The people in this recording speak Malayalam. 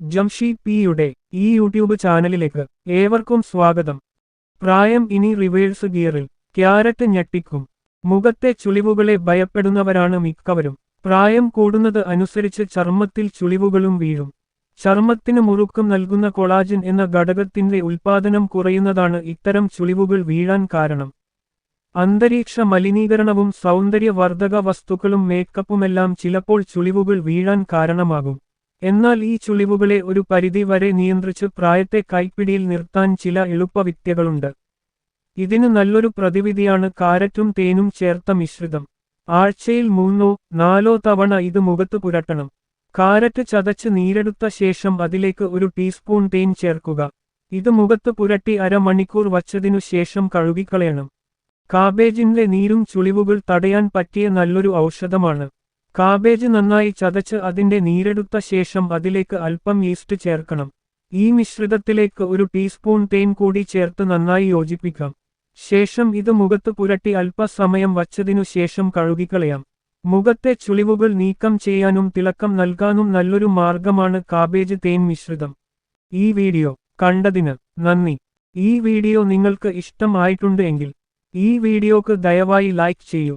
ജംഷി പിയുടെ ഈ യൂട്യൂബ് ചാനലിലേക്ക് ഏവർക്കും സ്വാഗതം. പ്രായം ഇനി റിവേഴ്സ് ഗിയറിൽ ക്യാരറ്റ് ഞെട്ടിക്കും. മുഖത്തെ ചുളിവുകളെ ഭയപ്പെടുന്നവരാണ് മിക്കവരും. പ്രായം കൂടുന്നത് അനുസരിച്ച് ചർമ്മത്തിൽ ചുളിവുകളും വീഴും. ചർമ്മത്തിന് മുറുക്കം നൽകുന്ന കൊളാജിൻ എന്ന ഘടകത്തിന്റെ ഉൽപാദനം കുറയുന്നതാണ് ഇത്തരം ചുളിവുകൾ വീഴാൻ കാരണം. അന്തരീക്ഷ മലിനീകരണവും സൗന്ദര്യവർദ്ധക വസ്തുക്കളും മേക്കപ്പുമെല്ലാം ചിലപ്പോൾ ചുളിവുകൾ വീഴാൻ കാരണമാകും. എന്നാൽ ഈ ചുളിവുകളെ ഒരു പരിധി വരെ നിയന്ത്രിച്ച് പ്രായത്തെ കൈപ്പിടിയിൽ നിർത്താൻ ചില എളുപ്പവിദ്യകളുണ്ട്. ഇതിന് നല്ലൊരു പ്രതിവിധിയാണ് കാരറ്റും തേനും ചേർത്ത മിശ്രിതം. ആഴ്ചയിൽ മൂന്നോ നാലോ തവണ ഇത് മുഖത്ത് പുരട്ടണം. കാരറ്റ് ചതച്ച് നീരെടുത്ത ശേഷം അതിലേക്ക് ഒരു ടീസ്പൂൺ തേൻ ചേർക്കുക. ഇത് മുഖത്ത് പുരട്ടി അരമണിക്കൂർ വച്ചതിനു ശേഷം കഴുകിക്കളയണം. കാബേജിന്റെ നീരും ചുളിവുകൾ തടയാൻ പറ്റിയ നല്ലൊരു ഔഷധമാണ്. കാബേജ് നന്നായി ചതച്ച് അതിന്റെ നീരെടുത്ത ശേഷം അതിലേക്ക് അല്പം ഈസ്റ്റ് ചേർക്കണം. ഈ മിശ്രിതത്തിലേക്ക് ഒരു ടീസ്പൂൺ തേൻ കൂടി ചേർത്ത് നന്നായി യോജിപ്പിക്കാം. ശേഷം ഇത് മുഖത്ത് പുരട്ടി അല്പസമയം വച്ചതിനു ശേഷം കഴുകിക്കളയാം. മുഖത്തെ ചുളിവുകൾ നീക്കം ചെയ്യാനും തിളക്കം നൽകാനും നല്ലൊരു മാർഗമാണ് കാബേജ് തേൻ മിശ്രിതം. ഈ വീഡിയോ കണ്ടതിന് നന്ദി. ഈ വീഡിയോ നിങ്ങൾക്ക് ഇഷ്ടമായിട്ടുണ്ട് ഈ വീഡിയോക്ക് ദയവായി ലൈക്ക് ചെയ്യൂ.